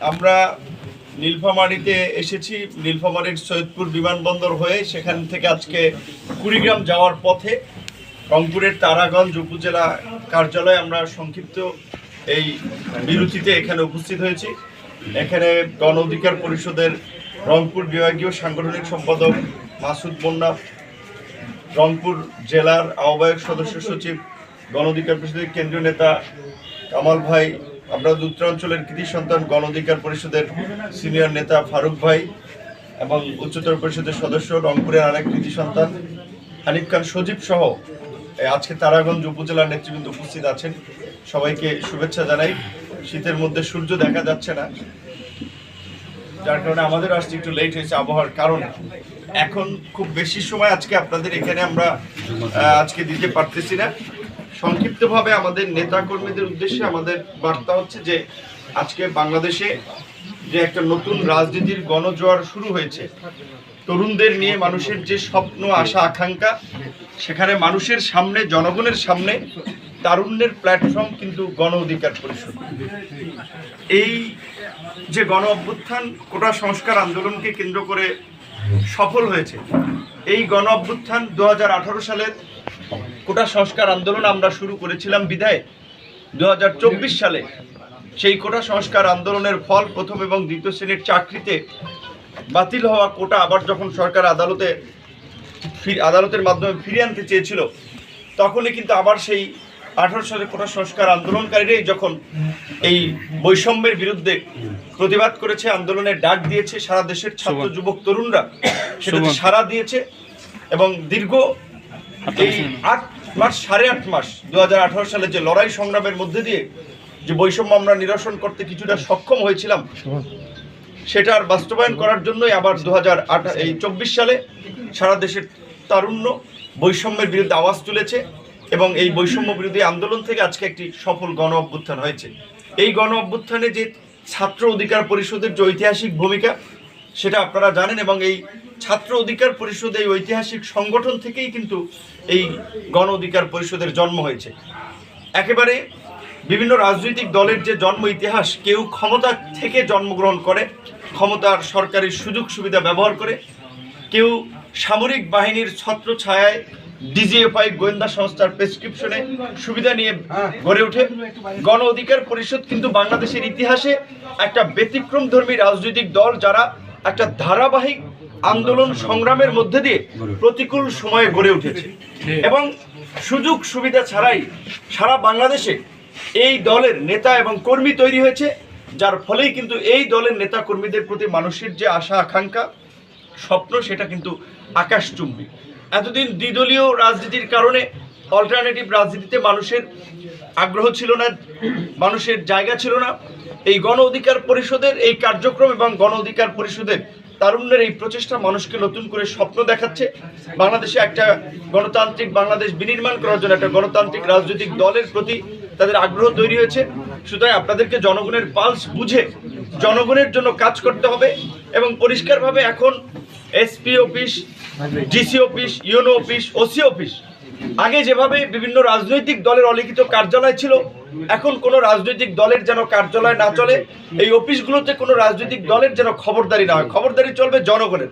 আমরা নীলফামারীতে এসেছি, নীলফামারীর সৈয়দপুর বিমানবন্দর হয়ে সেখান থেকে আজকে কুড়িগ্রাম যাওয়ার পথে রংপুরের তারাগঞ্জ উপজেলা কার্যালয়ে আমরা সংক্ষিপ্ত এই বিরতিতে এখানে উপস্থিত হয়েছি। এখানে গণ অধিকার পরিষদের রংপুর বিভাগীয় সাংগঠনিক সম্পাদক মাসুদ বন্যা রংপুর জেলার আহ্বায়ক সদস্য সচিব, গণ অধিকার পরিষদের কেন্দ্রীয় নেতা কামাল ভাই আমরা উত্তরাঞ্চলের কৃতি সন্তান গণ অধিকার পরিষদের সিনিয়র নেতা ফারুক ভাই এবং উচ্চতর পরিষদের সদস্য রংপুরের আরেক কৃতি সন্তান হানিফ খান সজীব সহ আজকে তারাগঞ্জ উপজেলার নেতৃবৃন্দ উপস্থিত আছেন। সবাইকে শুভেচ্ছা জানাই। শীতের মধ্যে সূর্য দেখা যাচ্ছে না। যার কারণে আমাদের আসতে একটু লেট হয়েছে আবহাওয়ার কারণে। এখন খুব বেশি সময় আজকে আপনাদের এখানে আমরা আজকে দিতে পারতেছি না। সংক্ষিপ্তভাবে আমাদের নেতা কর্মীদের উদ্দেশ্যে আমাদের বার্তা হচ্ছে যে, আজকে বাংলাদেশে যে একটা নতুন রাজনীতির গণজোয়ার শুরু হয়েছে, তরুণদের নিয়ে মানুষের যে স্বপ্ন, আশা, আকাঙ্ক্ষা, সেখানে মানুষের সামনে, জনগণের সামনে তারুণ্যের প্ল্যাটফর্ম কিন্তু গণ অধিকার পরিষদ। এই যে গণ অভ্যুত্থান, কোটা সংস্কার আন্দোলনকে কেন্দ্র করে সফল হয়েছে। এই গণ অভ্যুত্থান দু সালের কোটা সংস্কার আন্দোলন আমরা শুরু করেছিলাম বিদায় দু হাজার চব্বিশ সালে সেই কোটা সংস্কার আন্দোলনের ফল প্রথম এবং দ্বিতীয় শ্রেণির চাকরিতে বাতিল হওয়া কোটা আবার যখন সরকার আদালতে আদালতের মাধ্যমে ফিরিয়ে আনতে চেয়েছিল তখনই কিন্তু আবার সেই আঠারো সালে কোটা সংস্কার আন্দোলনকারীরাই যখন এই বৈষম্যের বিরুদ্ধে প্রতিবাদ করেছে আন্দোলনের ডাক দিয়েছে সারা দেশের ছাত্র যুবক তরুণরা সেটাতে সারা দিয়েছে এবং দীর্ঘ এই আট মাস, সাড়ে আট মাস দু হাজার আঠারো সালে যে লড়াই সংগ্রামের মধ্যে দিয়ে যে বৈষম্য আমরা নিরসন করতে কিছুটা সক্ষম হয়েছিলাম সেটার বাস্তবায়ন করার জন্যই আবার দু এই চব্বিশ সালে সারা দেশের তারুণ্য বৈষম্যের বিরুদ্ধে আওয়াজ তুলেছে এবং এই বৈষম্য বিরোধী আন্দোলন থেকে আজকে একটি সফল গণ অভ্যুত্থান হয়েছে। এই গণ অভ্যুত্থানে যে ছাত্র অধিকার পরিষদের যে ঐতিহাসিক ভূমিকা, সেটা আপনারা জানেন এবং এই ছাত্র অধিকার পরিষদ এই ঐতিহাসিক সংগঠন থেকেই কিন্তু এই গণ অধিকার পরিষদের জন্ম হয়েছে। একেবারে বিভিন্ন রাজনৈতিক দলের যে জন্ম ইতিহাস, কেউ ক্ষমতা থেকে জন্মগ্রহণ করে, ক্ষমতার সরকারি সুযোগ সুবিধা ব্যবহার করে, কেউ সামরিক বাহিনীর ছত্র ছায়ায় ডিজিএফআই গোয়েন্দা সংস্থার প্রেসক্রিপশনে সুবিধা নিয়ে গড়ে ওঠে। গণ অধিকার পরিষদ কিন্তু বাংলাদেশের ইতিহাসে একটা ব্যতিক্রম ধর্মী রাজনৈতিক দল যারা একটা ধারাবাহিক আন্দোলন সংগ্রামের মধ্যে দিয়ে প্রতিকূল সময়ে গড়ে উঠেছে। এবং সুযোগ সুবিধা ছাড়াই সারা বাংলাদেশে এই দলের নেতা এবং কর্মী তৈরি হয়েছে, যার ফলেই কিন্তু এই দলের নেতা কর্মীদের প্রতি মানুষের যে আশা, আকাঙ্ক্ষা, স্বপ্ন, সেটা কিন্তু আকাশচুম্বী। এতদিন দ্বিদলীয় রাজনীতির কারণে অল্টারনেটিভ রাজনীতিতে মানুষের আগ্রহ ছিল না, মানুষের জায়গা ছিল না। এই গণ অধিকার পরিষদের এই কার্যক্রম এবং গণ অধিকার পরিষদের তারুণ্যের এই প্রচেষ্টা মানুষকে নতুন করে স্বপ্ন দেখাচ্ছে। বাংলাদেশে একটা গণতান্ত্রিক বাংলাদেশ বিনির্মাণ করার জন্য একটা গণতান্ত্রিক রাজনৈতিক দলের প্রতি তাদের আগ্রহ তৈরি হয়েছে। সুতরাং আপনাদেরকে জনগণের পালস বুঝে জনগণের জন্য কাজ করতে হবে এবং পরিষ্কারভাবে এখন SP office DC office, UNO office OC office আগে যেভাবে বিভিন্ন রাজনৈতিক দলের অলিখিত কার্যালয় ছিল এখন কোনো রাজনৈতিক দলের যেন কার্যালয় না চলে, এই অফিসগুলোতে কোনো রাজনৈতিক দলের যেন খবরদারি না হয়। খবরদারি চলবে জনগণের।